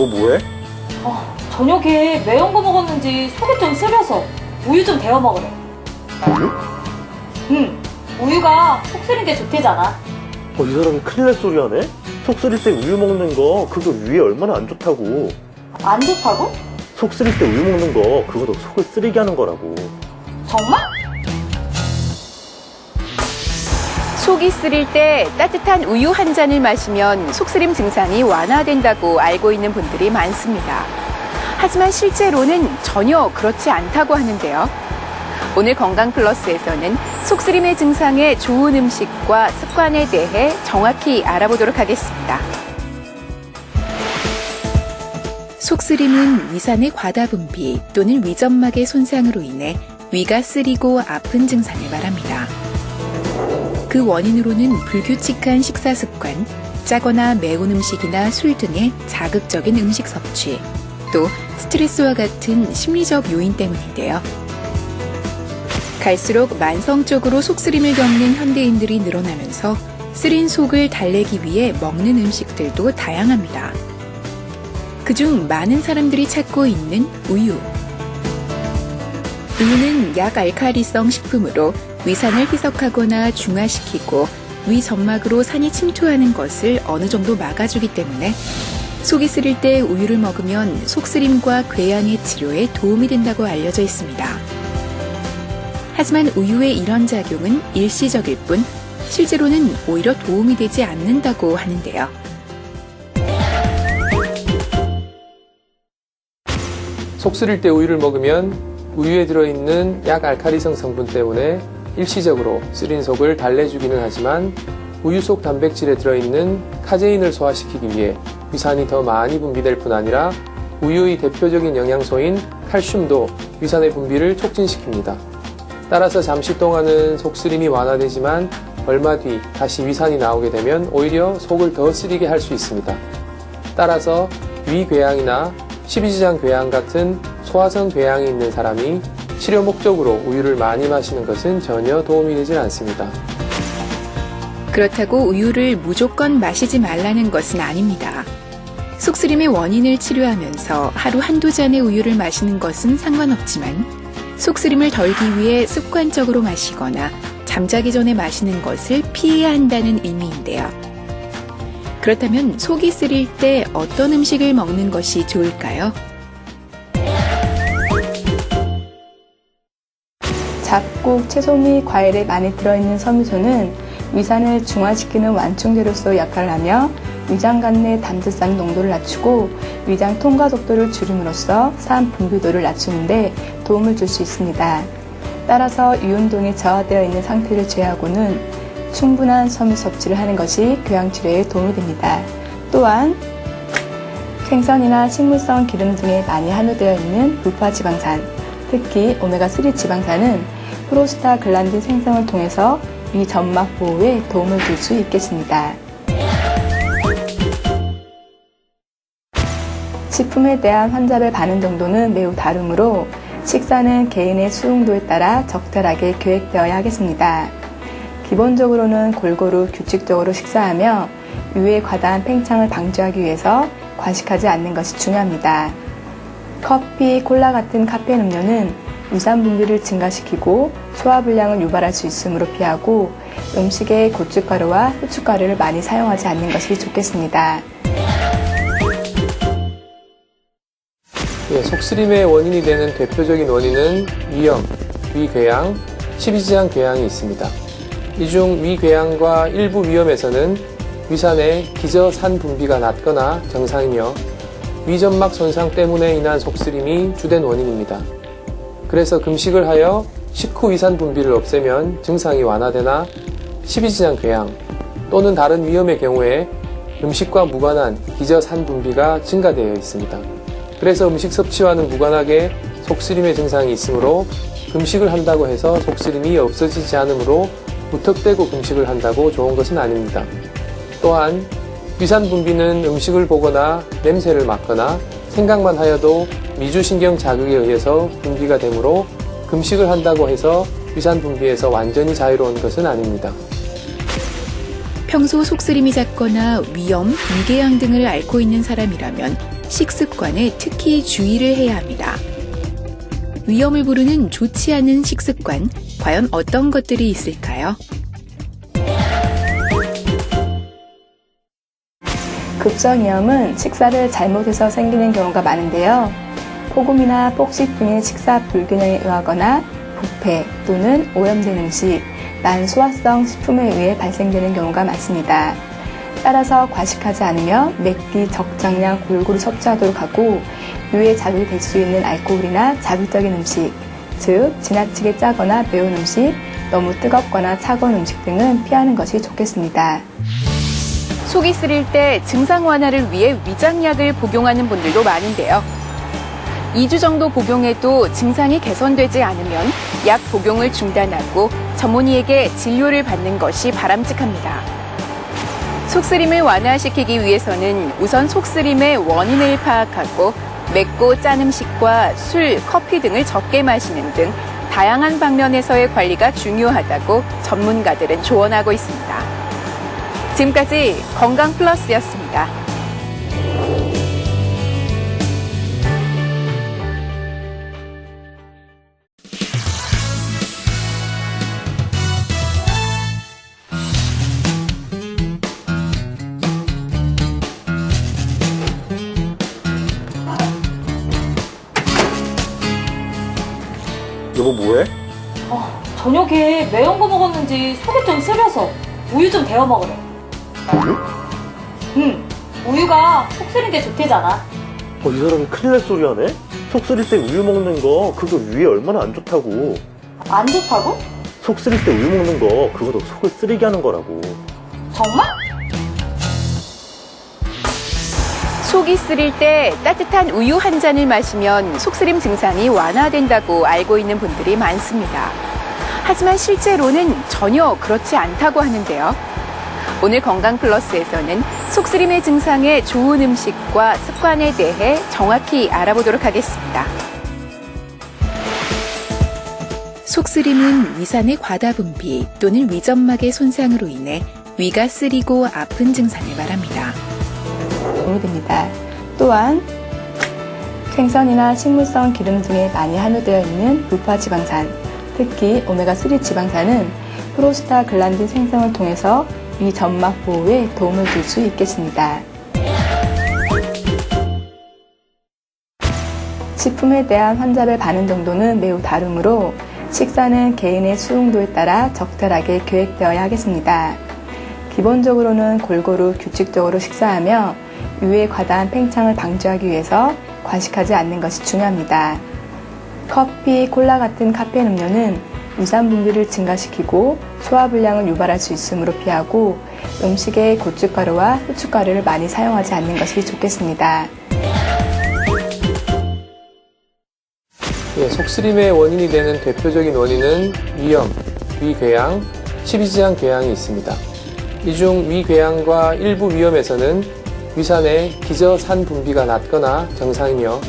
여보 뭐해? 아, 저녁에 매운 거 먹었는지 속이 좀 쓰려서 우유 좀 데워 먹으래. 우유? 응, 우유가 속 쓰린 게 좋대잖아. 어, 이 사람이 큰일 날 소리 하네? 속 쓰릴 때 우유 먹는 거 그거 위에 얼마나 안 좋다고 안 좋다고? 속 쓰릴 때 우유 먹는 거 그거도 속을 쓰리게 하는 거라고 정말? 속이 쓰릴 때 따뜻한 우유 한 잔을 마시면 속쓰림 증상이 완화된다고 알고 있는 분들이 많습니다. 하지만 실제로는 전혀 그렇지 않다고 하는데요. 오늘 건강 플러스에서는 속쓰림의 증상에 좋은 음식과 습관에 대해 정확히 알아보도록 하겠습니다. 속쓰림은 위산의 과다 분비 또는 위점막의 손상으로 인해 위가 쓰리고 아픈 증상을 말합니다. 그 원인으로는 불규칙한 식사 습관, 짜거나 매운 음식이나 술 등의 자극적인 음식 섭취, 또 스트레스와 같은 심리적 요인 때문인데요. 갈수록 만성적으로 속쓰림을 겪는 현대인들이 늘어나면서 쓰린 속을 달래기 위해 먹는 음식들도 다양합니다. 그중 많은 사람들이 찾고 있는 우유. 우유는 약알칼리성 식품으로 위산을 희석하거나 중화시키고 위 점막으로 산이 침투하는 것을 어느 정도 막아주기 때문에 속이 쓰릴 때 우유를 먹으면 속쓰림과 궤양의 치료에 도움이 된다고 알려져 있습니다. 하지만 우유의 이런 작용은 일시적일 뿐 실제로는 오히려 도움이 되지 않는다고 하는데요. 속 쓰릴 때 우유를 먹으면 우유에 들어있는 약 알칼리성 성분 때문에 일시적으로 쓰린 속을 달래주기는 하지만 우유 속 단백질에 들어있는 카제인을 소화시키기 위해 위산이 더 많이 분비될 뿐 아니라 우유의 대표적인 영양소인 칼슘도 위산의 분비를 촉진시킵니다. 따라서 잠시 동안은 속쓰림이 완화되지만 얼마 뒤 다시 위산이 나오게 되면 오히려 속을 더 쓰리게 할 수 있습니다. 따라서 위궤양이나 십이지장 궤양 같은 소화성 궤양이 있는 사람이 치료 목적으로 우유를 많이 마시는 것은 전혀 도움이 되질 않습니다. 그렇다고 우유를 무조건 마시지 말라는 것은 아닙니다. 속쓰림의 원인을 치료하면서 하루 한두 잔의 우유를 마시는 것은 상관없지만 속쓰림을 덜기 위해 습관적으로 마시거나 잠자기 전에 마시는 것을 피해야 한다는 의미인데요. 그렇다면 속이 쓰릴 때 어떤 음식을 먹는 것이 좋을까요? 잡곡, 채소 및 과일에 많이 들어있는 섬유소는 위산을 중화시키는 완충제로서 역할을 하며 위장 간 내 담즙산 농도를 낮추고 위장 통과 속도를 줄임으로써 산 분비도를 낮추는데 도움을 줄 수 있습니다. 따라서 유운동이 저하되어 있는 상태를 제하고는 충분한 섬유 섭취를 하는 것이 교양 치료에 도움이 됩니다. 또한 생선이나 식물성 기름 등에 많이 함유되어 있는 불포화 지방산, 특히 오메가3 지방산은 프로스타글란딘 생성을 통해서 위 점막 보호에 도움을 줄 수 있겠습니다. 식품에 대한 환자별 반응 정도는 매우 다르므로 식사는 개인의 수용도에 따라 적절하게 계획되어야 하겠습니다. 기본적으로는 골고루 규칙적으로 식사하며 위에 과다한 팽창을 방지하기 위해서 과식하지 않는 것이 중요합니다. 커피, 콜라 같은 카페인 음료는 위산 분비를 증가시키고 소화 불량을 유발할 수 있으므로 피하고 음식에 고춧가루와 후춧가루를 많이 사용하지 않는 것이 좋겠습니다. 예, 속쓰림의 원인이 되는 대표적인 원인은 위염, 위궤양, 십이지장 궤양이 있습니다. 이 중 위궤양과 일부 위염에서는 위산의 기저산 분비가 낮거나 정상이며 위점막 손상 때문에 인한 속쓰림이 주된 원인입니다. 그래서 금식을 하여 식후 위산 분비를 없애면 증상이 완화되나 십이지장 궤양 또는 다른 위염의 경우에 음식과 무관한 기저산 분비가 증가되어 있습니다. 그래서 음식 섭취와는 무관하게 속쓰림의 증상이 있으므로 금식을 한다고 해서 속쓰림이 없어지지 않으므로 무턱대고 금식을 한다고 좋은 것은 아닙니다. 또한 위산 분비는 음식을 보거나 냄새를 맡거나 생각만 하여도 미주신경 자극에 의해서 분비가 되므로 금식을 한다고 해서 위산 분비에서 완전히 자유로운 것은 아닙니다. 평소 속쓰림이 잦거나 위염, 위궤양 등을 앓고 있는 사람이라면 식습관에 특히 주의를 해야 합니다. 위염을 부르는 좋지 않은 식습관, 과연 어떤 것들이 있을까요? 급성위염은 식사를 잘못해서 생기는 경우가 많은데요. 폭음이나 폭식 등의 식사 불균형에 의하거나 부패 또는 오염된 음식, 난소화성 식품에 의해 발생되는 경우가 많습니다. 따라서 과식하지 않으며 맥기 적당량 골고루 섭취하도록 하고 위에 자극이 될 수 있는 알코올이나 자극적인 음식, 즉 지나치게 짜거나 매운 음식, 너무 뜨겁거나 차가운 음식 등은 피하는 것이 좋겠습니다. 속이 쓰릴 때 증상 완화를 위해 위장약을 복용하는 분들도 많은데요. 2주 정도 복용해도 증상이 개선되지 않으면 약 복용을 중단하고 전문의에게 진료를 받는 것이 바람직합니다. 속쓰림을 완화시키기 위해서는 우선 속쓰림의 원인을 파악하고 맵고 짠 음식과 술, 커피 등을 적게 마시는 등 다양한 방면에서의 관리가 중요하다고 전문가들은 조언하고 있습니다. 지금까지 건강 플러스였습니다. 여보 뭐해? 어, 저녁에 매운 거 먹었는지 속이 좀 쓰려서 우유 좀 데워 먹으래. 우유? 응, 우유가 속 쓰린 게 좋대잖아. 어, 이 사람이 큰일 날 소리 하네? 속 쓰릴 때 우유 먹는 거 그거 위에 얼마나 안 좋다고 안 좋다고? 속 쓰릴 때 우유 먹는 거 그거도 속을 쓰리게 하는 거라고 정말? 속이 쓰릴 때 따뜻한 우유 한 잔을 마시면 속쓰림 증상이 완화된다고 알고 있는 분들이 많습니다. 하지만 실제로는 전혀 그렇지 않다고 하는데요. 오늘 건강 플러스에서는 속쓰림의 증상에 좋은 음식과 습관에 대해 정확히 알아보도록 하겠습니다. 속쓰림은 위산의 과다 분비 또는 위점막의 손상으로 인해 위가 쓰리고 아픈 증상을 말합니다. 도움이 됩니다. 또한 생선이나 식물성 기름 등에 많이 함유되어 있는 불포화 지방산, 특히 오메가3 지방산은 프로스타글란딘 생성을 통해서 위 점막 보호에 도움을 줄 수 있겠습니다. 식품에 대한 환자별 반응 정도는 매우 다르므로 식사는 개인의 수용도에 따라 적절하게 계획되어야 하겠습니다. 기본적으로는 골고루 규칙적으로 식사하며 위에 과다한 팽창을 방지하기 위해서 과식하지 않는 것이 중요합니다. 커피, 콜라 같은 카페인 음료는 위산 분비를 증가시키고 소화 불량을 유발할 수 있으므로 피하고 음식에 고춧가루와 후춧가루를 많이 사용하지 않는 것이 좋겠습니다. 예, 속쓰림의 원인이 되는 대표적인 원인은 위염, 위궤양, 십이지장 궤양이 있습니다. 이 중 위궤양과 일부 위염에서는 위산의 기저산 분비가 낮거나 정상이며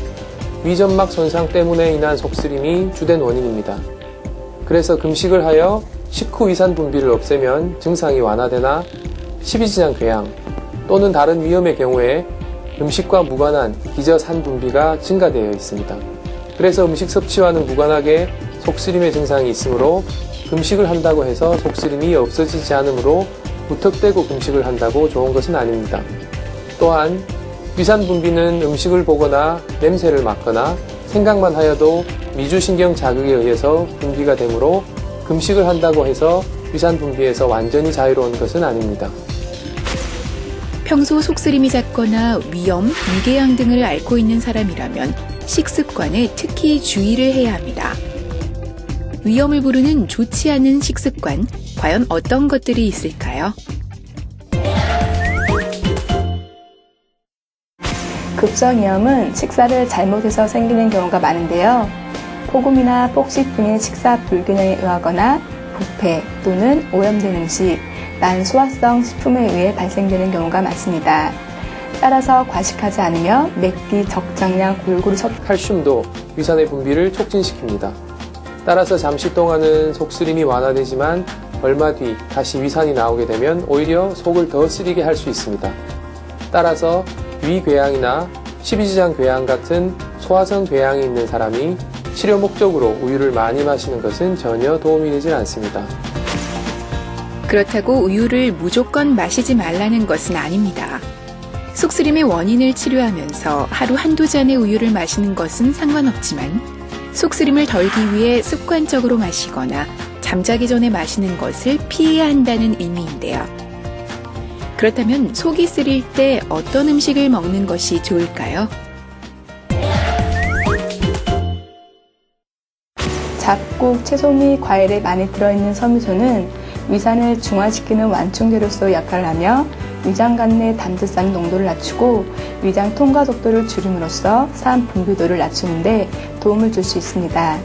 위점막 손상 때문에 인한 속쓰림이 주된 원인입니다. 그래서 금식을 하여 식후 위산 분비를 없애면 증상이 완화되나 십이지장 궤양 또는 다른 위염의 경우에 음식과 무관한 기저산 분비가 증가되어 있습니다. 그래서 음식 섭취와는 무관하게 속쓰림의 증상이 있으므로 금식을 한다고 해서 속쓰림이 없어지지 않으므로 무턱대고 금식을 한다고 좋은 것은 아닙니다. 또한 위산 분비는 음식을 보거나 냄새를 맡거나 생각만 하여도 미주신경 자극에 의해서 분비가 되므로 금식을 한다고 해서 위산 분비에서 완전히 자유로운 것은 아닙니다. 평소 속쓰림이 잦거나 위염, 위궤양 등을 앓고 있는 사람이라면 식습관에 특히 주의를 해야 합니다. 위염을 부르는 좋지 않은 식습관, 과연 어떤 것들이 있을까요? 급성위염은 식사를 잘못해서 생기는 경우가 많은데요. 폭음이나 폭식 등의 식사 불균형에 의하거나 부패 또는 오염된 음식, 난소화성 식품에 의해 발생되는 경우가 많습니다. 따라서 과식하지 않으며 맥기 적당량 골고루 섭 칼슘도 위산의 분비를 촉진시킵니다. 따라서 잠시 동안은 속쓰림이 완화되지만 얼마 뒤 다시 위산이 나오게 되면 오히려 속을 더 쓰리게 할 수 있습니다. 따라서 위궤양이나 십이지장 궤양 같은 소화성 궤양이 있는 사람이 치료 목적으로 우유를 많이 마시는 것은 전혀 도움이 되질 않습니다. 그렇다고 우유를 무조건 마시지 말라는 것은 아닙니다. 속쓰림의 원인을 치료하면서 하루 한두 잔의 우유를 마시는 것은 상관없지만 속쓰림을 덜기 위해 습관적으로 마시거나 잠자기 전에 마시는 것을 피해야 한다는 의미인데요. 그렇다면 속이 쓰릴 때 어떤 음식을 먹는 것이 좋을까요? 잡곡, 채소 및 과일에 많이 들어있는 섬유소는 위산을 중화시키는 완충제로서 역할을 하며 위장 간내 담즙산 농도를 낮추고 위장 통과 속도를 줄임으로써 산 분비도를 낮추는데 도움을 줄 수 있습니다.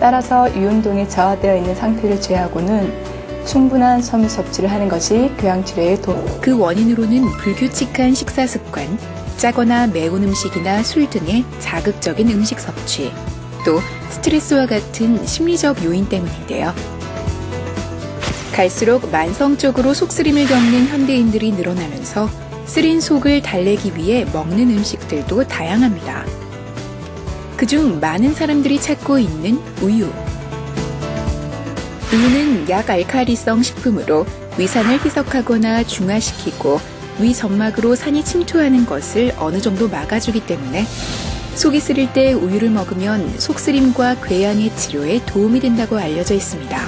따라서 유운동에 저하되어 있는 상태를 제외하고는 충분한 섬유 섭취를 하는 것이 교양치료에 도움. 그 원인으로는 불규칙한 식사 습관, 짜거나 매운 음식이나 술 등의 자극적인 음식 섭취, 또 스트레스와 같은 심리적 요인 때문인데요. 갈수록 만성적으로 속쓰림을 겪는 현대인들이 늘어나면서 쓰린 속을 달래기 위해 먹는 음식들도 다양합니다. 그중 많은 사람들이 찾고 있는 우유. 우유는 약 알칼리성 식품으로 위산을 희석하거나 중화시키고 위 점막으로 산이 침투하는 것을 어느 정도 막아주기 때문에 속이 쓰릴 때 우유를 먹으면 속쓰림과 궤양의 치료에 도움이 된다고 알려져 있습니다.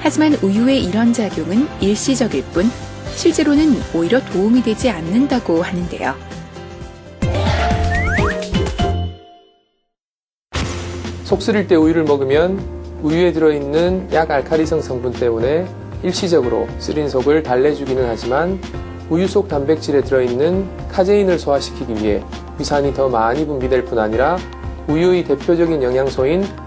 하지만 우유의 이런 작용은 일시적일 뿐 실제로는 오히려 도움이 되지 않는다고 하는데요. 속 쓰릴 때 우유를 먹으면 우유에 들어있는 약 알칼리성 성분 때문에 일시적으로 쓰린 속을 달래주기는 하지만 우유 속 단백질에 들어있는 카제인을 소화시키기 위해 위산이 더 많이 분비될 뿐 아니라 우유의 대표적인 영양소인